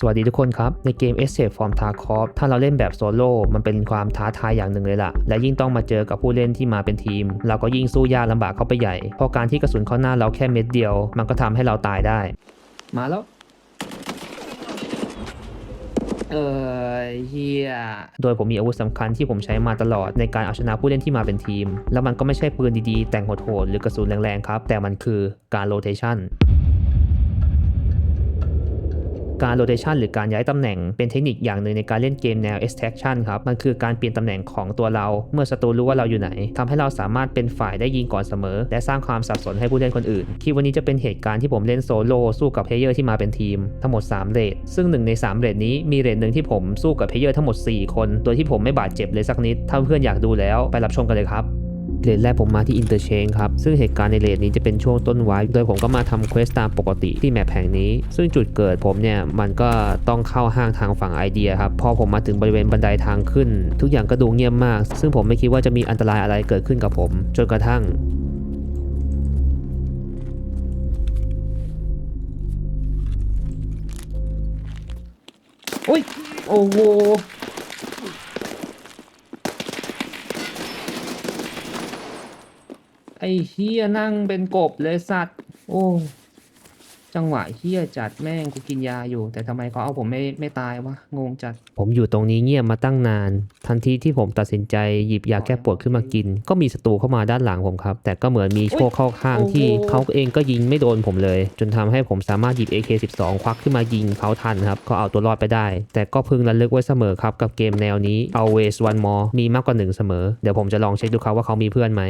สวัสดีทุกคนครับ ในเกม Escape from Tarkov ถ้าเราเล่นแบบโซโล่มันเป็นความท้าทายอย่างหนึ่งเลยล่ะ และยิ่งต้องมาเจอกับผู้เล่นที่มาเป็นทีม เราก็ยิ่งสู้ยากลำบากเข้าไปใหญ่ เพราะการที่กระสุนเข้าหน้าเราแค่เม็ดเดียว มันก็ทำให้เราตายได้ มาแล้ว เออเฮียโดยผมมีอาวุธสำคัญที่ผมใช้มาตลอดในการเอาชนะผู้เล่นที่มาเป็นทีม แล้วมันก็ไม่ใช่ปืนดีๆ แต่งโหดๆหรือกระสุนแรงๆครับ แต่มันคือการโรเ t ชัน การโรเ t ชันหรือการย้ายตำแหน่งเป็นเทคนิคอย่างหนึ่งในการเล่นเกมแนว extraction ครับ มันคือการเปลี่ยนตำแหน่งของตัวเรา เมื่อศัตรูรู้ว่าเราอยู่ไหนทำให้เราสามารถเป็นฝ่ายได้ยิงก่อนเสมอ และสร้างความสับสนให้ผู้เล่นคนอื่น คลิปวันนี้จะเป็นเหตุการณ์ที่ผมเล่นโซโล่สู้กับเพลเยอร์ที่มาเป็นทีม ทั้งหมด 3เรทซึ่งหนึ่งใน 3เรทนี้มีเรทหนึ่งที่ผมสู้กับเพลเยอร์ทั้งหมด 4 คน โดยที่ผมไม่บาดเจ็บเลยสักนิดถ้าเพื่อนอยากดูแล้วไปรับชมกันเลยครับ เรทแรกผมมาที่อินเตอร์เชนครับ ซึ่งเหตุการณ์ในเรทนี้จะเป็นช่วงต้นไว้โดยผมก็มาทำเควสตามปกติที่แมปแห่งนี้ ซึ่งจุดเกิดผมเนี่ย มันก็ต้องเข้าห้างทางฝั่งไอเดียครับ พอผมมาถึงบริเวณบันไดทางขึ้น ทุกอย่างก็ดูเงียบมาก ซึ่งผมไม่คิดว่าจะมีอันตรายอะไรเกิดขึ้นกับผม จนกระทั่งโอ้ยโอ้โห อ้เฮียนั่งเป็นกบเลยสัตว์ โอ้จังหวะเฮียจัดแม่งกูกินยาอยู่ แต่ทำไมเขาเอาผมไม่ไม่ตายวะงงจัด ผมอยู่ตรงนี้เงียบมาตั้งนาน ทันทีที่ผมตัดสินใจหยิบยาแก้ปวดขึ้นมากิน ก็มีศัตรูเข้ามาด้านหลังผมครับ แต่ก็เหมือนมีโชคเข้าข้างโอ้โหที่เขาเองก็ยิงไม่โดนผมเลย จนทำให้ผมสามารถหยิบ AK12 ควักขึ้นมายิงเขาทันครับ ก็เอาตัวรอดไปได้ แต่ก็พึงระลึกไว้เสมอครับกับเกมแนวนี้ always one more มีมากกว่าหนึ่งเสมอเดี๋ยวผมจะลองเช็คดูครับว่าเขามีเพื่อนไหม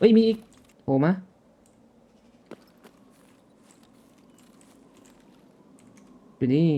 เอ้ยมีอีกโผล่มาอยู่นี่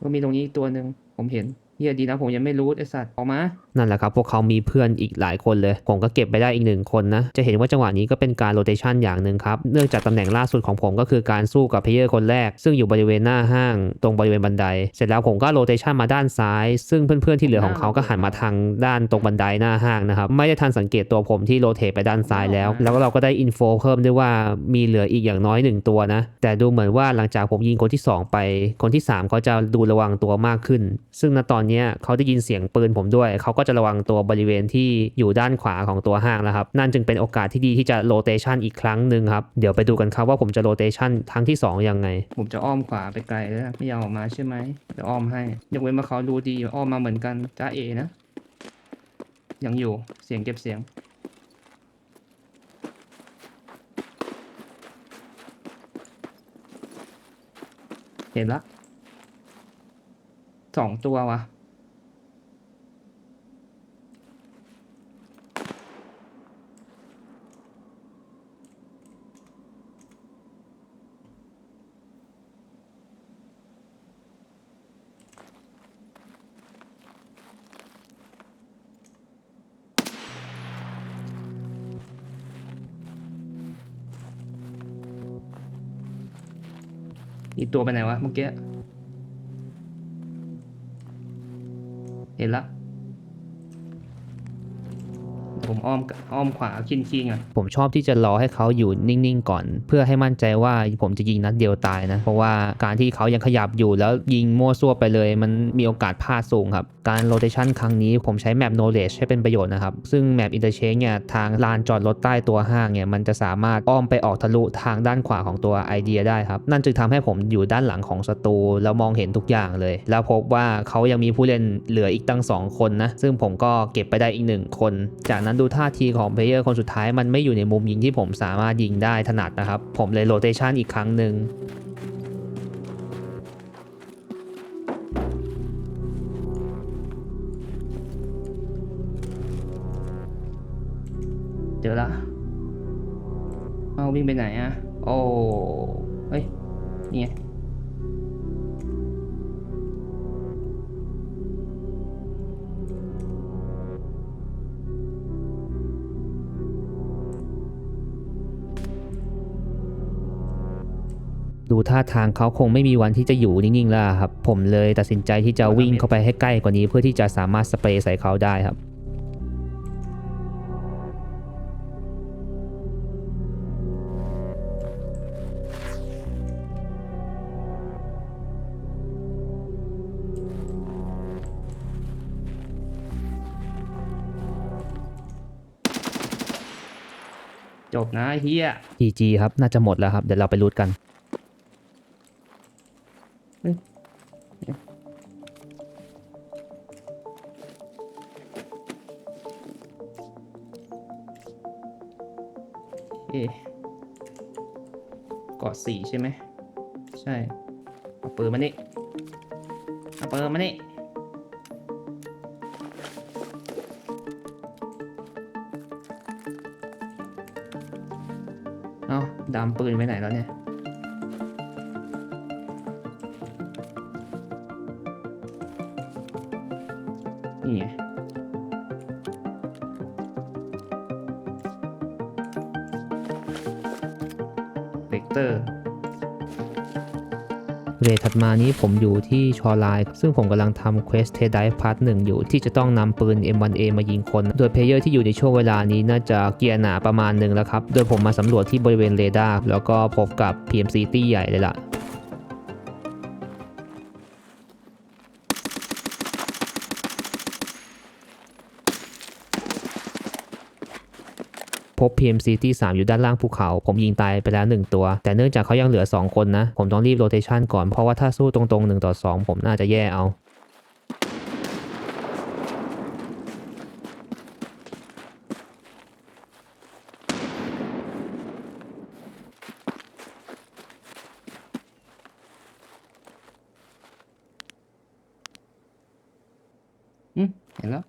ก็มีตรงนี้ตัวหนึ่งผมเห็น เฮียดีนะผมยังไม่รู้ไอสัตว์ออกมา นั่นแหละครับ พวกเขามีเพื่อนอีกหลายคนเลย ผมก็เก็บไปได้อีกหนึ่งคนนะ จะเห็นว่าจังหวะนี้ก็เป็นการโรเ t ชันอย่างหนึ่งครับ เนื่องจากตำแหน่งล่าสุดของผมก็คือการสู้กับเพลเยอร์คนแรก ซึ่งอยู่บริเวณหน้าห้าง ตรงบริเวณบันได เสร็จแล้วผมก็โรเ t ชันมาด้านซ้าย ซึ่งเพื่อนๆที่เหลือของเขาก็หันมาทางด้านตรงบันไดหน้าห้างนะครับ ไม่ได้ทันสังเกตตัวผมที่โรเตไปด้านซ้ายแล้ว แล้วก็เราก็ได้อินโฟเพิ่มด้วยว่ามีเหลืออีกอย่างน้อยหนึ่งตัวนะ แต่ดูเหมือนว่าหลังจากผมยิงคนที่สองไป คนที่สามเขาจะดูระวังตัวมากขึ้น ซึ่งณตอนเนี้เขาได้ยินเสียงปืนผมด้วย เขาก็จะระวังตัวบริเวณที่อยู่ด้านขวาของตัวห้างแล้วครับ นั่นจึงเป็นโอกาสที่ดีที่จะโรเตชันอีกครั้งหนึ่งครับ เดี๋ยวไปดูกันครับว่าผมจะโรเตชันครั้งที่2ยังไง ผมจะอ้อมขวาไปไกลแล้วไม่ยอมออกมาใช่ไหมเดี๋ยวอ้อมให้ยกเว้นมาเขาดูดีอ้อมมาเหมือนกันจ้าเอนะ ยังอยู่เสียงเก็บเสียงเห็นละสองตัววะ อีกตัวไปไหนวะเมื่อกี้ เห็นละ ผมอ้อมอ้อมขวาคินคิงอะผมชอบที่จะรอให้เขาอยู่นิ่งๆก่อน เพื่อให้มั่นใจว่าผมจะยิงนัดเดียวตายนะ เพราะว่าการที่เขายังขยับอยู่แล้วยิงมั่วซั่วไปเลย มันมีโอกาสพลาดสูงครับ การโรเตชันครั้งนี้ผมใช้แมป knowledge ให้เป็นประโยชน์นะครับ ซึ่งแมป interchange เนี่ยทางลานจอดรถใต้ตัวห้างเนี่ยมันจะสามารถอ้อมไปออกทะลุทางด้านขวาของตัวไอเดียได้ครับ นั่นจึงทำให้ผมอยู่ด้านหลังของศัตรูแล้วมองเห็นทุกอย่างเลย แล้วพบว่าเขายังมีผู้เล่นเหลืออีกตั้ง 2 คนนะซึ่งผมก็เก็บไปได้อีก 1 คน จากนั้นดูท่าทีของเพลเยอร์คนสุดท้ายมันไม่อยู่ในมุมยิงที่ผมสามารถยิงได้ถนัดนะครับ ผมเลยโรเตชันอีกครั้งหนึ่งเจอละเอาวิ่งไปไหนอะโอ้เฮ้ย นี่ไง ท่าทางเขาคงไม่มีวันที่จะอยู่นิ่งๆแล้วครับ ผมเลยตัดสินใจที่จะวิ่งเข้าไปให้ใกล้กว่านี้เพื่อที่จะสามารถสเปรย์ใส่เขาได้ครับจบนะเฮีย GG ครับ น่าจะหมดแล้วครับ เดี๋ยวเราไปรูดกัน เอกอดสี่ใช่ไหม ใช่เอาปืนมานี่เอาปืนมานี่เอาดามปืนไปไหนแล้วเนี่ย นี่ไงเวกเตอร์เรทถัดมานี้ผมอยู่ที่ชอไลน์ซึ่งผมกำลังทำเควสเทไดพาร์ทหนึ่งอยู่ที่จะต้องนำปืน M1A มายิงคน โดยเพลเยอร์ที่อยู่ในช่วงเวลานี้น่าจะเกียร์หนาประมาณหนึ่งแล้วครับ โดยผมมาสำรวจที่บริเวณเรดาร์แล้วก็พบกับ PMC ตี้ใหญ่เลยล่ะ พบ PMC ที่ 3 อยู่ด้านล่างภูเขา ผมยิงตายไปแล้ว 1 ตัว แต่เนื่องจากเขายังเหลือ 2 คนนะ ผมต้องรีบโรเตชันก่อนเพราะว่าถ้าสู้ตรงๆ1ต่อ2 ผมน่าจะแย่เอาอืมเห็นแล้ว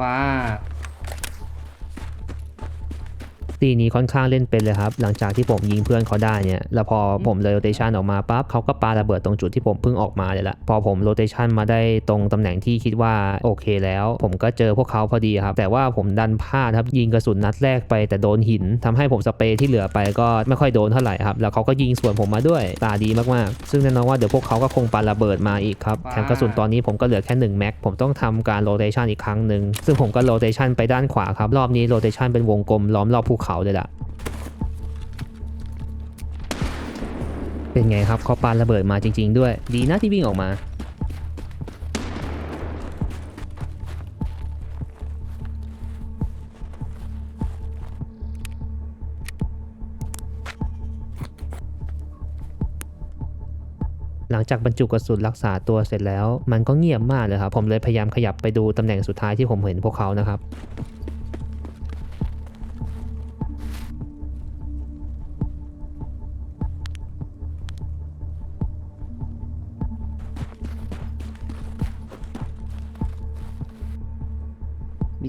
ฟ้าตีนี้ค่อนข้างเล่นเป็นเลยครับ หลังจากที่ผมยิงเพื่อนเขาได้เนี่ย แล้วพอผมเลยโรเตชันออกมาปั๊บเขาก็ปาระเบิดตรงจุดที่ผมเพิ่งออกมาเลยละพอผมโรเตชันมาได้ตรงตำแหน่งที่คิดว่าโอเคแล้ว ผมก็เจอพวกเขาพอดีครับ แต่ว่าผมดันพลาดครับยิงกระสุนนัดแรกไปแต่โดนหินทำให้ผมสเปรย์ที่เหลือไปก็ไม่ค่อยโดนเท่าไหร่ครับ แล้วเขาก็ยิงสวนผมมาด้วยตาดีมากๆ ซึ่งแน่นอนว่าเดี๋ยวพวกเขาก็คงปาระเบิดมาอีกครับแถมกระสุนตอนนี้ผมก็เหลือแค่1แม็กผมต้องทำการโรเตชันอีกครั้งหนึ่งซึ่งผมก็โรเตชันไปด้านขวาครับรอบนี้โรเตชันเป็นวงกลมล้อมรอบภูเขาเลยล่ะ เป็นไงครับเขาปาระเบิดมาจริง ๆ ด้วย ดีนะที่วิ่งออกมา หลังจากบรรจุกระสุนรักษาตัวเสร็จแล้ว มันก็เงียบมากเลยครับ ผมเลยพยายามขยับไปดูตำแหน่งสุดท้ายที่ผมเห็นพวกเขานะครับ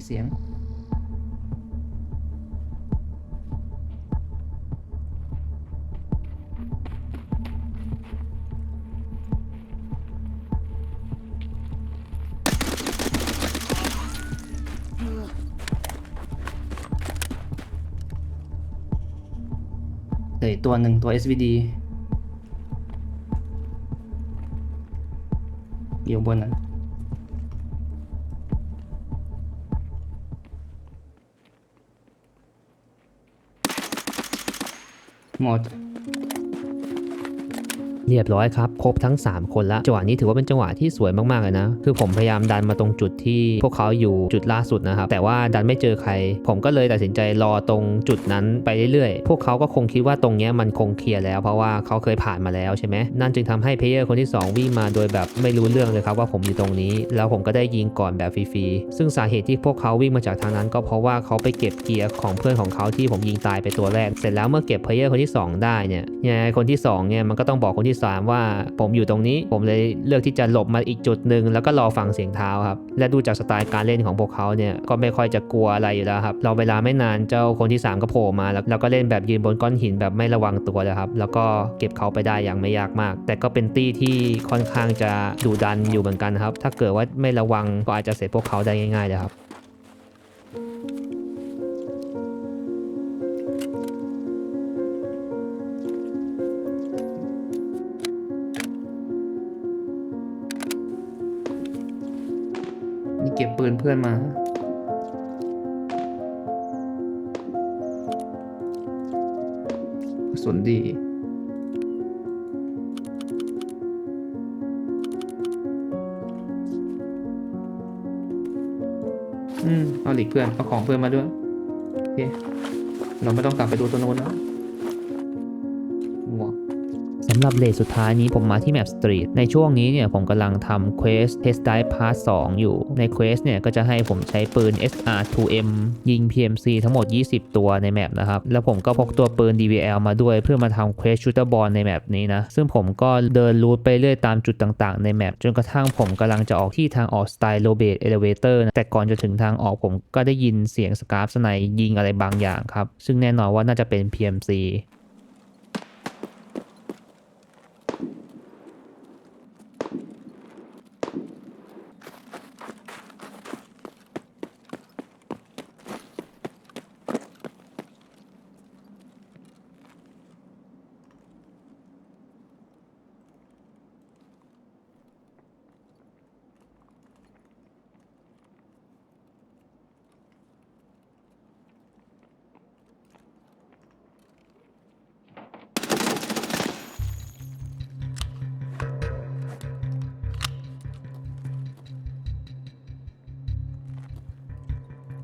มีเสียง เหลือตัวหนึ่งตัว SVD อยู่บนนั้น หมด เรียบร้อยครับ ครบทั้ง 3 คนละจังหวะนี้ถือว่าเป็นจังหวะที่สวยมากๆเลยนะ คือผมพยายามดันมาตรงจุดที่พวกเขาอยู่จุดล่าสุดนะครับ แต่ว่าดันไม่เจอใคร ผมก็เลยตัดสินใจรอตรงจุดนั้นไปเรื่อยๆ พวกเขาก็คงคิดว่าตรงนี้มันคงเคลียร์แล้ว เพราะว่าเขาเคยผ่านมาแล้วใช่ไหมนั่นจึงทำให้เพลเยอร์คนที่ 2 วิ่งมาโดยแบบไม่รู้เรื่องเลยครับว่าผมอยู่ตรงนี้ แล้วผมก็ได้ยิงก่อนแบบฟรีๆซึ่งสาเหตุที่พวกเขาวิ่งมาจากทางนั้น ก็เพราะว่าเขาไปเก็บเกียร์ของเพื่อนของเขาที่ผมยิงตายไปตัวแรก เสร็จแล้วเมื่อเก็บเพลเยอร์คนที่ 2 ได้เนี่ยไงคนที่2เนี่ยมันก็ต้องบอกคนที่3 ว่าผมอยู่ตรงนี้ ผมเลยเลือกที่จะหลบมาอีกจุดหนึ่งแล้วก็รอฟังเสียงเท้าครับ และดูจากสไตล์การเล่นของพวกเขาเนี่ยก็ไม่ค่อยจะกลัวอะไรอยู่แล้วครับเราเวลาไม่นานเจ้าคนที่ 3 ก็โผล่มาแล้วแล้วก็เล่นแบบยืนบนก้อนหินแบบไม่ระวังตัวเลยครับ แล้วก็เก็บเขาไปได้อย่างไม่ยากมาก แต่ก็เป็นตี้ที่ค่อนข้างจะดุดันอยู่เหมือนกันครับ ถ้าเกิดว่าไม่ระวังก็อาจจะเสร็จพวกเขาได้ง่ายๆเลยครับ ปืนเพื่อนมาสนดี อืม เอาหลีกเพื่อน เอาของเพื่อนมาด้วย โอเค เราไม่ต้องกลับไปดูตัวโน้นแล้วำหรับเลทสุดท้ายนี้ผมมาที่แมปสตรีทในช่วงนี้เนี่ยผมกำลังทำเควส Test Dive Part 2อยู่ ในเควสเนี่ยก็จะให้ผมใช้ปืน SR2M ยิง PMC ทั้งหมด 20 ตัวในแมปนะครับ แล้วผมก็พกตัวปืน DVL มาด้วยเพื่อมาทำเควสชูเตอร์บอลในแมปนี้นะ ซึ่งผมก็เดินรูทไปเรื่อยตามจุดต่างๆ ในแมปจนกระทั่งผมกำลังจะออกที่ทางออกสไตล์โลเบตเอเลเวเตอร์แต่ก่อนจะถึงทางออกผมก็ได้ยินเสียงสกาฟสไนยิงอะไรบางอย่างครับ ซึ่งแน่นอนว่าน่าจะเป็น PMC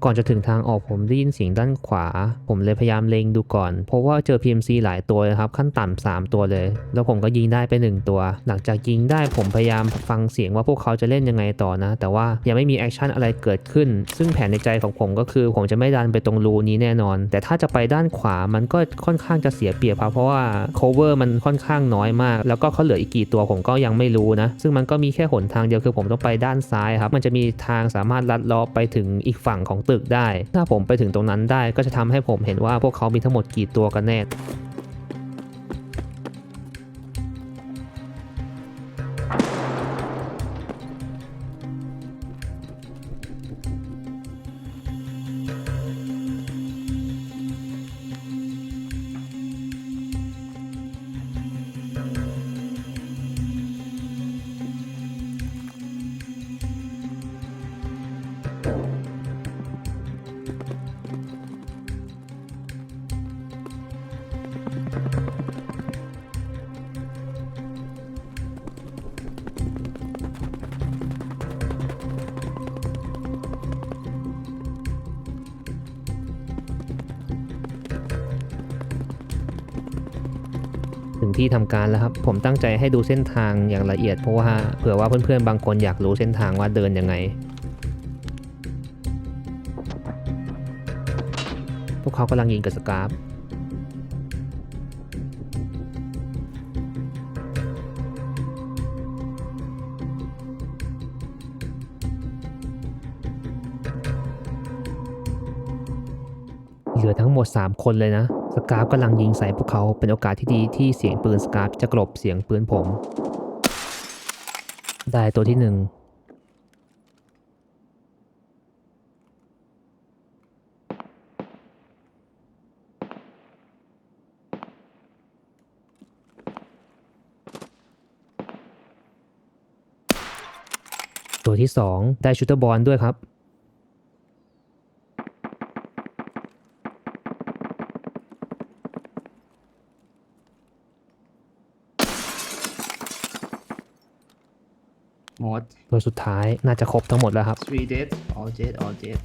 ก่อนจะถึงทางออกผมได้ยินเสียงด้านขวา ผมเลยพยายามเล็งดูก่อน เพราะว่าเจอ PMC หลายตัวเลยครับ ขั้นต่ำ3ตัวเลย แล้วผมก็ยิงได้ไป 1 ตัว หลังจากยิงได้ผมพยายามฟังเสียงว่าพวกเขาจะเล่นยังไงต่อนะ แต่ว่ายังไม่มีแอคชั่นอะไรเกิดขึ้น ซึ่งแผนในใจของผมก็คือ ผมจะไม่ดันไปตรงรูนี้แน่นอน แต่ถ้าจะไปด้านขวามันก็ค่อนข้างจะเสียเปรียบครับเพราะว่า cover มันค่อนข้างน้อยมาก แล้วก็เขาเหลืออีกกี่ตัวผมก็ยังไม่รู้นะ ซึ่งมันก็มีแค่หนทางเดียวคือผมต้องไปด้านซ้ายครับ มันจะมีทางสามารถลัดเลาะไปถึงอีกฝั่งของตึกได้ ถ้าผมไปถึงตรงนั้นได้ก็จะทำให้ผมเห็นว่าพวกเขามีทั้งหมดกี่ตัวกันแน่ ที่ทำการแล้วครับ ผมตั้งใจให้ดูเส้นทางอย่างละเอียด เพราะว่าเผื่อว่าเพื่อนๆบางคนอยากรู้เส้นทางว่าเดินยังไง พวกเขากำลังยิงกับสกาฟเหลือทั้งหมด 3 คนเลยนะ สกาฟกำลังยิงใส่พวกเขาเป็นโอกาสที่ดีที่เสียงปืนสกาฟจะกลบเสียงปืนผม ได้ตัวที่หนึ่งตัวที่ 2 ได้ชูเตอร์บอลด้วยครับ หมด ตัวสุดท้ายน่าจะครบทั้งหมดแล้วครับ three dead all dead all dead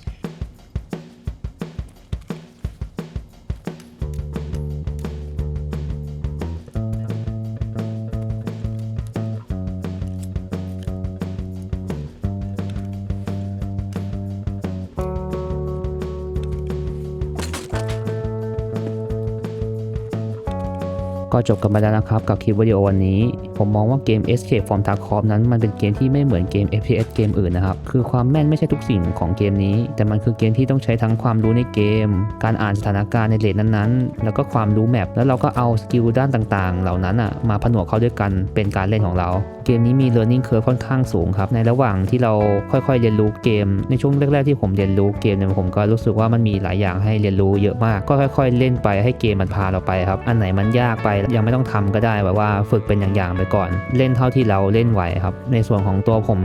ก็จบกันไปแล้วนะครับกับคลิปวิดีโอวันนี้ ผมมองว่าเกม Escape from Tarkov นั้นมันเป็นเกมที่ไม่เหมือนเกม FPS เกมอื่นนะครับ คือความแม่นไม่ใช่ทุกสิ่งของเกมนี้ แต่มันคือเกมที่ต้องใช้ทั้งความรู้ในเกม การอ่านสถานการณ์ในเลนนั้นๆ แล้วก็ความรู้แมปแล้วเราก็เอาสกิลด้านต่างๆ เหล่านั้นอะมาผนวกเข้าด้วยกันเป็นการเล่นของเรา เกมนี้มี learning curve ค่อนข้างสูงครับ ในระหว่างที่เราค่อยๆ เรียนรู้เกม ในช่วงแรก ๆ ที่ผมเรียนรู้เกมเนี่ยผมก็รู้สึกว่ามันมีหลายอย่างให้เรียนรู้เยอะมาก ก็ค่อย ๆ เล่นไปให้เกมมันพาเราไปครับ อันไหนมันยากไปยังไม่ต้องทำก็ได้แบบว่าฝึกเป็นอย่างๆไปก่อน เล่นเท่าที่เราเล่นไหวครับ ในส่วนของตัวผม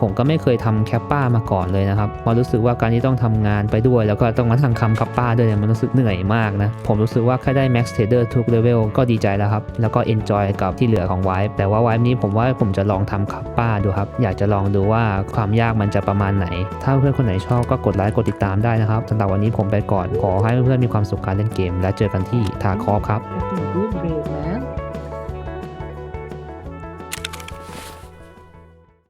ผมก็ไม่เคยทำแคปป้ามาก่อนเลยนะครับเพรารู้สึกว่าการที่ต้องทำงานไปด้วย แล้วก็ต้องมาทำคำแคปป้าด้วยเนี่ยมันรู้สึกเหนื่อยมากนะ ผมรู้สึกว่าแค่ได้ Max Trader ทุกเลเวลก็ดีใจแล้วครับ แล้วก็ Enjoy กับที่เหลือของไวฟ์แต่ว่าไวฟ์นี้ผมว่าผมจะลองทำแคปป้าดูครับ อยากจะลองดูว่าความยากมันจะประมาณไหน ถ้าเพื่อนคนไหนชอบก็กดไลค์กดติดตามได้นะครับสำหรับวันนี้ผมไปก่อนขอให้เพื่อนๆมีความสุขการเล่นเกม และเจอกันที่ทาคอฟครับ Good break, man.